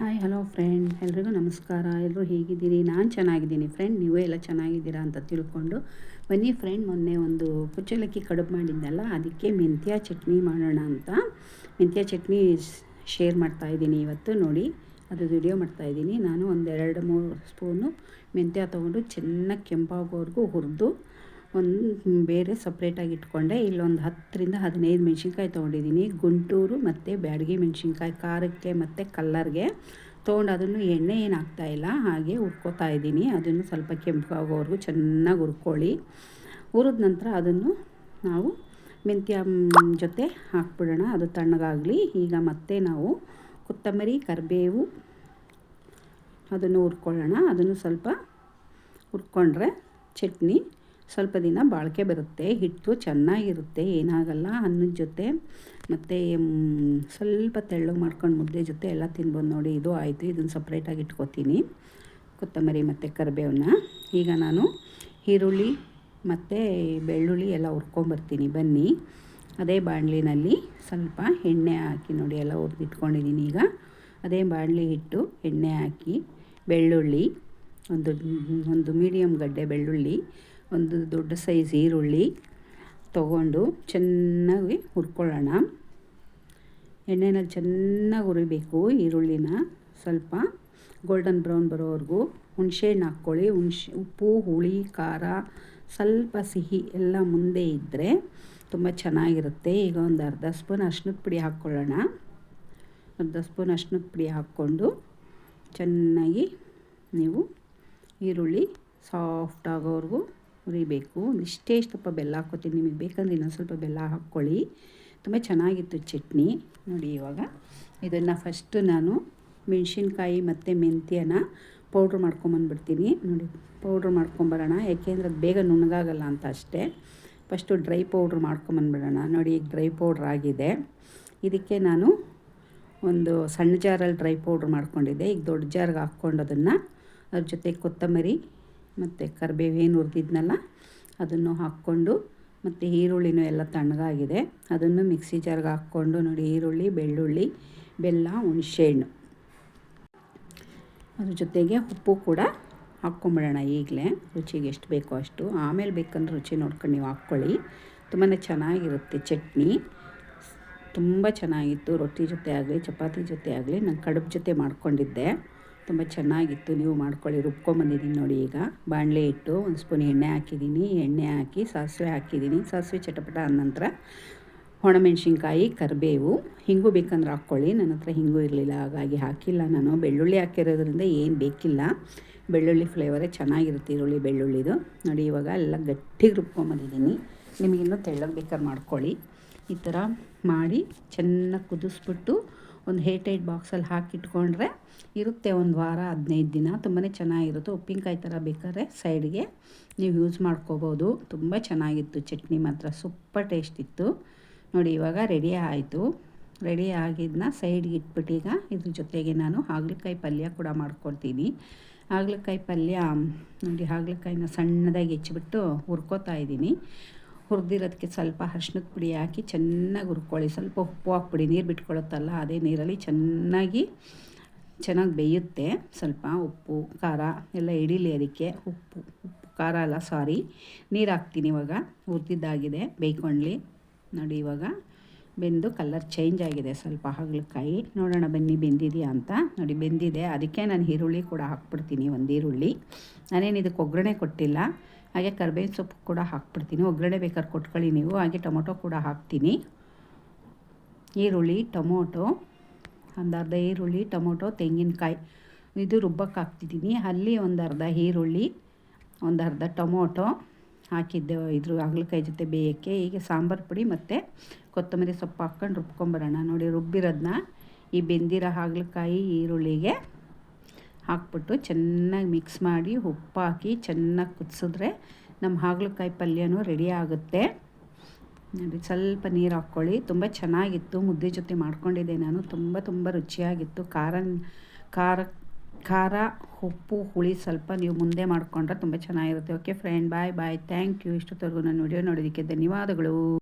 Hi hello friend ಎಲ್ರಿಗೂ ನಮಸ್ಕಾರ. ಎಲ್ಲರೂ ಹೇಗಿದ್ದೀರಿ? ನಾನು ಚೆನ್ನಾಗಿದ್ದೀನಿ ಫ್ರೆಂಡ್ ನೀವೇ ಎಲ್ಲ ಚೆನ್ನಾಗಿದ್ದೀರಾ ಅಂತ ತಿಳ್ಕೊಂಡು ಬನ್ನಿ ಫ್ರೆಂಡ್ ಮೊನ್ನೆ ಒಂದು ಕುಚ್ಚಲಕ್ಕಿ ಕಡುಬು ಮಾಡಿದ್ದಲ್ಲ ಅದಕ್ಕೆ ಮೆಂತ್ಯ ಚಟ್ನಿ ಮಾಡೋಣ ಅಂತ. ಮೆಂತ್ಯ ಚಟ್ನಿ ಶೇರ್ ಮಾಡ್ತಾಯಿದ್ದೀನಿ ಇವತ್ತು, ನೋಡಿ. ಅದು ವಿಡಿಯೋ ಮಾಡ್ತಾ ಇದ್ದೀನಿ. ನಾನು ಒಂದೆರಡು ಮೂರು ಸ್ಪೂನು ಮೆಂತ್ಯ ತೊಗೊಂಡು ಚೆನ್ನಾಗಿ ಕೆಂಪಾಗೋವರೆಗೂ ಹುರಿದು ಒಂದು ಬೇರೆ ಸಪ್ರೇಟಾಗಿ ಇಟ್ಕೊಂಡೆ. ಇಲ್ಲೊಂದು ಹತ್ತರಿಂದ ಹದಿನೈದು ಮೆಣಸಿನ್ಕಾಯಿ ತೊಗೊಂಡಿದ್ದೀನಿ ಗುಂಟೂರು ಮತ್ತು ಬ್ಯಾಡಗಿ ಮೆಣಸಿನ್ಕಾಯಿ, ಖಾರಕ್ಕೆ ಮತ್ತು ಕಲ್ಲರ್ಗೆ. ತೊಗೊಂಡು ಅದನ್ನು ಎಣ್ಣೆ ಏನು ಹಾಕ್ತಾಯಿಲ್ಲ ಹಾಗೆ ಹುರ್ಕೋತಾ ಇದ್ದೀನಿ. ಅದನ್ನು ಸ್ವಲ್ಪ ಕೆಂಪಾಗೋವರೆಗೂ ಚೆನ್ನಾಗಿ ಹುರ್ಕೊಳ್ಳಿ. ಹುರಿದ ನಂತರ ಅದನ್ನು ನಾವು ಮೆಂತ್ಯ ಜೊತೆ ಹಾಕ್ಬಿಡೋಣ. ಅದು ತಣ್ಣಗಾಗಲಿ. ಈಗ ಮತ್ತೆ ನಾವು ಕೊತ್ತಂಬರಿ, ಕರಿಬೇವು ಅದನ್ನು ಹುರ್ಕೊಳ್ಳೋಣ. ಅದನ್ನು ಸ್ವಲ್ಪ ಹುರ್ಕೊಂಡ್ರೆ ಚಟ್ನಿ ಸ್ವಲ್ಪ ದಿನ ಬಾಳಿಕೆ ಬರುತ್ತೆ, ಹಿಟ್ಟು ಚೆನ್ನಾಗಿರುತ್ತೆ, ಏನಾಗಲ್ಲ ಅನ್ನದ ಜೊತೆ. ಮತ್ತು ಸ್ವಲ್ಪ ತೆಳ್ಳಗೆ ಮಾಡ್ಕೊಂಡು ಮುದ್ದೆ ಜೊತೆ ಎಲ್ಲ ತಿನ್ಬೋದು ನೋಡಿ, ಇದು ಆಯಿತು. ಇದನ್ನು ಸಪ್ರೇಟಾಗಿ ಇಟ್ಕೊತೀನಿ. ಕೊತ್ತಂಬರಿ ಮತ್ತು ಕರಿಬೇವನ್ನ ಈಗ ನಾನು ಈರುಳ್ಳಿ ಮತ್ತು ಬೆಳ್ಳುಳ್ಳಿ ಎಲ್ಲ ಹುರ್ಕೊಂಬರ್ತೀನಿ. ಬನ್ನಿ. ಅದೇ ಬಾಣಲಿನಲ್ಲಿ ಸ್ವಲ್ಪ ಎಣ್ಣೆ ಹಾಕಿ ನೋಡಿ, ಎಲ್ಲ ಹುರಿದಿಟ್ಕೊಂಡಿದ್ದೀನಿ ಈಗ. ಅದೇ ಬಾಣಲಿ ಹಿಟ್ಟು, ಎಣ್ಣೆ ಹಾಕಿ, ಬೆಳ್ಳುಳ್ಳಿ, ಒಂದು ಒಂದು ಮೀಡಿಯಮ್ ಗಡ್ಡೆ ಬೆಳ್ಳುಳ್ಳಿ ಒಂದು ದೊಡ್ಡ ಸೈಜ್ ಈರುಳ್ಳಿ ತಗೊಂಡು ಚೆನ್ನಾಗಿ ಹುರ್ಕೊಳ್ಳೋಣ. ಎಣ್ಣೆನಲ್ಲಿ ಚೆನ್ನಾಗಿ ಹುರಿಬೇಕು ಈರುಳ್ಳಿನ. ಸ್ವಲ್ಪ ಗೋಲ್ಡನ್ ಬ್ರೌನ್ ಬರೋವರೆಗೂ ಹುಣಸೆಹಣ್ಣು ಹಾಕ್ಕೊಳ್ಳಿ. ಹುಣ್ಸೆ, ಉಪ್ಪು, ಹುಳಿ, ಖಾರ, ಸ್ವಲ್ಪ ಸಿಹಿ ಎಲ್ಲ ಮುಂದೆ ಇದ್ದರೆ ತುಂಬ ಚೆನ್ನಾಗಿರುತ್ತೆ. ಈಗ ಒಂದು ಅರ್ಧ ಸ್ಪೂನ್ ಅರ್ಶಿನದ ಪುಡಿ ಹಾಕ್ಕೊಳ್ಳೋಣ. ಅರ್ಧ ಸ್ಪೂನ್ ಅರ್ಶಿನದ ಪುಡಿ ಹಾಕ್ಕೊಂಡು ಚೆನ್ನಾಗಿ ನೀವು ಈರುಳ್ಳಿ ಸಾಫ್ಟ್ ಆಗೋವರೆಗೂ ಹುರಿಬೇಕು. ಒಂದಿಷ್ಟೇ ಸ್ವಲ್ಪ ಬೆಲ್ಲ ಹಾಕ್ಕೊತೀನಿ. ನಿಮಗೆ ಬೇಕಂದ್ರೆ ಇನ್ನೊಂದು ಸ್ವಲ್ಪ ಬೆಲ್ಲ ಹಾಕ್ಕೊಳ್ಳಿ. ತುಂಬ ಚೆನ್ನಾಗಿತ್ತು ಚಟ್ನಿ. ನೋಡಿ ಇವಾಗ ಇದನ್ನು ಫಸ್ಟು ನಾನು ಮೆಣಸಿನ್ಕಾಯಿ ಮತ್ತು ಮೆಂತ್ಯನ ಪೌಡ್ರ್ ಮಾಡ್ಕೊಂಬಂದ್ಬಿಡ್ತೀನಿ ನೋಡಿ ಪೌಡ್ರ್ ಮಾಡ್ಕೊಂಬರೋಣ ಯಾಕೆಂದ್ರೆ ಅದು ಬೇಗ ನುಣ್ಣಗಾಗಲ್ಲ ಅಂತ ಅಷ್ಟೇ. ಫಸ್ಟು ಡ್ರೈ ಪೌಡ್ರ್ ಮಾಡ್ಕೊಂಬಂದ್ಬಿಡೋಣ ನೋಡಿ, ಈಗ ಡ್ರೈ ಪೌಡ್ರ್ ಆಗಿದೆ. ಇದಕ್ಕೆ ನಾನು ಒಂದು ಸಣ್ಣ ಜಾರಲ್ಲಿ ಡ್ರೈ ಪೌಡ್ರ್ ಮಾಡ್ಕೊಂಡಿದ್ದೆ. ಈಗ ದೊಡ್ಡ ಜಾರ್ಗೆ ಹಾಕ್ಕೊಂಡು ಅದನ್ನು ಅದ್ರ ಜೊತೆ ಕೊತ್ತಂಬರಿ ಮತ್ತು ಕರಿಬೇವೇನು ಹುರಿದಿದ್ನಲ್ಲ, ಅದನ್ನು ಹಾಕ್ಕೊಂಡು ಮತ್ತು ಈರುಳ್ಳಿನೂ ಎಲ್ಲ ತಣ್ಣಗಾಗಿದೆ. ಅದನ್ನು ಮಿಕ್ಸಿ ಜಾರ್ಗೆ ಹಾಕ್ಕೊಂಡು ನೋಡಿ, ಈರುಳ್ಳಿ, ಬೆಳ್ಳುಳ್ಳಿ, ಬೆಲ್ಲ ಹುಣಸೆಹಣ್ಣು ಅದ್ರ ಜೊತೆಗೆ ಉಪ್ಪು ಕೂಡ ಹಾಕ್ಕೊಂಬಿಡೋಣ ಈಗಲೇ. ರುಚಿಗೆ ಎಷ್ಟು ಬೇಕೋ ಅಷ್ಟು. ಆಮೇಲೆ ಬೇಕಂದ್ರೆ ರುಚಿ ನೋಡ್ಕೊಂಡು ನೀವು ಹಾಕ್ಕೊಳ್ಳಿ. ತುಂಬಾ ಚೆನ್ನಾಗಿರುತ್ತೆ ಚಟ್ನಿ. ತುಂಬ ಚೆನ್ನಾಗಿತ್ತು. ರೊಟ್ಟಿ ಜೊತೆ ಆಗಲಿ, ಚಪಾತಿ ಜೊತೆ ಆಗಲಿ, ನಾನು ಕಡುಬು ಜೊತೆ ಮಾಡ್ಕೊಂಡಿದ್ದೆ. ತುಂಬ ಚೆನ್ನಾಗಿತ್ತು. ನೀವು ಮಾಡ್ಕೊಳ್ಳಿ, ರುಬ್ಕೊಂಬಂದಿದ್ದೀನಿ ನೋಡಿ ಈಗ. ಬಾಣಲೆ ಇಟ್ಟು ಒಂದು ಸ್ಪೂನ್ ಎಣ್ಣೆ ಹಾಕಿದ್ದೀನಿ. ಎಣ್ಣೆ ಹಾಕಿ ಸಾಸಿವೆ ಹಾಕಿದ್ದೀನಿ. ಸಾಸಿವೆ ಚಟಪಟ ಆದ ನಂತರ ಒಣಮೆಣ್ಸಿನ್ಕಾಯಿ, ಕರಿಬೇವು, ಹಿಂಗು ಬೇಕಂದ್ರೆ ಹಾಕ್ಕೊಳ್ಳಿ. ನನ್ನ ಹತ್ರ ಹಿಂಗೂ ಇರಲಿಲ್ಲ, ಹಾಗಾಗಿ ಹಾಕಿಲ್ಲ ನಾನು. ಬೆಳ್ಳುಳ್ಳಿ ಹಾಕಿರೋದ್ರಿಂದ ಏನು ಬೇಕಿಲ್ಲ. ಬೆಳ್ಳುಳ್ಳಿ ಫ್ಲೇವರೇ ಚೆನ್ನಾಗಿರುತ್ತೆ ಈರುಳ್ಳಿ, ಬೆಳ್ಳುಳ್ಳಿದು. ನೋಡಿ ಇವಾಗ ಎಲ್ಲ ಗಟ್ಟಿಗೆ ರುಬ್ಕೊಂಬಂದಿದ್ದೀನಿ. ನಿಮಗಿನ್ನೂ ತೆಳ್ಳಗೆ ಬೇಕಾದ್ರೆ ಮಾಡ್ಕೊಳ್ಳಿ. ಈ ಥರ ಮಾಡಿ ಚೆನ್ನಾಗಿ ಕುದಿಸ್ಬಿಟ್ಟು ಒಂದು ಹೇಟ್ ಏಟ್ ಬಾಕ್ಸಲ್ಲಿ ಹಾಕಿಟ್ಕೊಂಡ್ರೆ ಇರುತ್ತೆ ಒಂದು ವಾರ, ಹದಿನೈದು ದಿನ. ತುಂಬಾ ಚೆನ್ನಾಗಿರುತ್ತೆ. ಉಪ್ಪಿನಕಾಯಿ ಥರ ಬೇಕಾದ್ರೆ ಸೈಡ್ಗೆ ನೀವು ಯೂಸ್ ಮಾಡ್ಕೋಬೋದು. ತುಂಬ ಚೆನ್ನಾಗಿತ್ತು. ಚಟ್ನಿ ಮಾತ್ರ ಸೂಪರ್ ಟೇಸ್ಟ್ ಇತ್ತು. ನೋಡಿ, ಇವಾಗ ರೆಡಿ ಆಯಿತು. ರೆಡಿ ಆಗಿದ್ದನ್ನ ಸೈಡ್ಗೆ ಇಟ್ಬಿಟ್ಟೀಗ ಇದ್ರ ಜೊತೆಗೆ ನಾನು ಹಾಗಲಕಾಯಿ ಪಲ್ಯ ಕೂಡ ಮಾಡ್ಕೊಡ್ತೀನಿ ಹಾಗಲಕಾಯಿ ಪಲ್ಯ, ನೋಡಿ, ಹಾಗಲಕಾಯಿನ ಸಣ್ಣದಾಗಿ ಹೆಚ್ಚಿಬಿಟ್ಟು ಹುರ್ಕೋತಾ ಇದ್ದೀನಿ. ಹುರಿದಿರೋದಕ್ಕೆ ಸ್ವಲ್ಪ ಅರ್ಶಿನದ ಪುಡಿ ಹಾಕಿ ಚೆನ್ನಾಗಿ ಹುರ್ಕೊಳ್ಳಿ. ಸ್ವಲ್ಪ ಉಪ್ಪು ಹಾಕ್ಬಿಡಿ. ನೀರು ಬಿಟ್ಕೊಳ್ಳುತ್ತಲ್ಲ ಅದೇ ನೀರಲ್ಲಿ ಚೆನ್ನಾಗಿ ಚೆನ್ನಾಗಿ ಬೇಯುತ್ತೆ. ಸ್ವಲ್ಪ ಉಪ್ಪು, ಖಾರ ಎಲ್ಲ ಇಡೀಲಿ ಅದಕ್ಕೆ. ಉಪ್ಪು ಉಪ್ಪು, ಖಾರ ಅಲ್ಲ, ಸಾರಿ. ನೀರು ಹಾಕ್ತೀನಿ ಇವಾಗ. ಹುರಿದಿದ್ದಾಗಿದೆ ಬೇಯ್ಕೊಳ್ಳಿ ನೋಡಿ ಇವಾಗ ಬೆಂದು ಕಲರ್ ಚೇಂಜ್ ಆಗಿದೆ ಸ್ವಲ್ಪ ಹಾಗಲಕಾಯಿ ನೋಡೋಣ ಬನ್ನಿ ಬೆಂದಿದೆಯಾ ಅಂತ. ನೋಡಿ ಬೆಂದಿದೆ. ಅದಕ್ಕೆ ನಾನು ಈರುಳ್ಳಿ ಕೂಡ ಹಾಕ್ಬಿಡ್ತೀನಿ, ಒಂದು ಈರುಳ್ಳಿ. ನಾನೇನು ಇದಕ್ಕೆ ಒಗ್ಗರಣೆ ಕೊಟ್ಟಿಲ್ಲ. ಹಾಗೆ ಕರ್ಬೇವಿನ ಸೊಪ್ಪು ಕೂಡ ಹಾಕ್ಬಿಡ್ತೀನಿ. ಒಗ್ಗರಣೆ ಬೇಕಾದ್ರೆ ಕೊಟ್ಕೊಳ್ಳಿ ನೀವು. ಹಾಗೆ ಟೊಮೊಟೊ ಕೂಡ ಹಾಕ್ತೀನಿ. ಈರುಳ್ಳಿ, ಟೊಮೊಟೊ, ಒಂದು ಅರ್ಧ ಈರುಳ್ಳಿ, ಟೊಮೊಟೊ, ತೆಂಗಿನಕಾಯಿ. ಇದು ರುಬ್ಬಕ್ಕೆ ಹಾಕ್ತಿದ್ದೀನಿ. ಅಲ್ಲಿ ಒಂದು ಅರ್ಧ ಈರುಳ್ಳಿ, ಒಂದು ಅರ್ಧ ಟೊಮೊಟೊ ಹಾಕಿದ್ದೆ. ಇದ್ರ ಹಾಗಲಕಾಯಿ ಜೊತೆ ಬೇಯೋಕ್ಕೆ. ಈಗ ಸಾಂಬಾರು ಪುಡಿ ಮತ್ತು ಕೊತ್ತಂಬರಿ ಸೊಪ್ಪು ಹಾಕ್ಕೊಂಡು ರುಬ್ಕೊಂಬರೋಣ. ನೋಡಿ ರುಬ್ಬಿರೋದನ್ನ ಈ ಬೆಂದಿರೋ ಹಾಗಲಕಾಯಿ ಈರುಳ್ಳಿಗೆ ಹಾಕ್ಬಿಟ್ಟು ಚೆನ್ನಾಗಿ ಮಿಕ್ಸ್ ಮಾಡಿ ಉಪ್ಪು ಹಾಕಿ ಚೆನ್ನಾಗಿ ಕುದಿಸಿದ್ರೆ ನಮ್ಮ ಹಾಗಲಕಾಯಿ ಪಲ್ಯನೂ ರೆಡಿ ಆಗುತ್ತೆ. ನೋಡಿ, ಸ್ವಲ್ಪ ನೀರು ಹಾಕ್ಕೊಳ್ಳಿ ತುಂಬ ಚೆನ್ನಾಗಿತ್ತು. ಮುದ್ದೆ ಜೊತೆ ಮಾಡ್ಕೊಂಡಿದ್ದೆ ನಾನು. ತುಂಬ ತುಂಬ ರುಚಿಯಾಗಿತ್ತು. ಖಾರ ಖಾರ ಖಾರ ಉಪ್ಪು, ಹುಳಿ ಸ್ವಲ್ಪ ನೀವು ಮುಂದೆ ಮಾಡಿಕೊಂಡ್ರೆ ತುಂಬ ಚೆನ್ನಾಗಿರುತ್ತೆ. Okay friend bye bye thank you ಇಷ್ಟೊತ್ತವರೆಗೂ ನಾನು ವಿಡಿಯೋ ನೋಡೋದಕ್ಕೆ ಧನ್ಯವಾದಗಳು.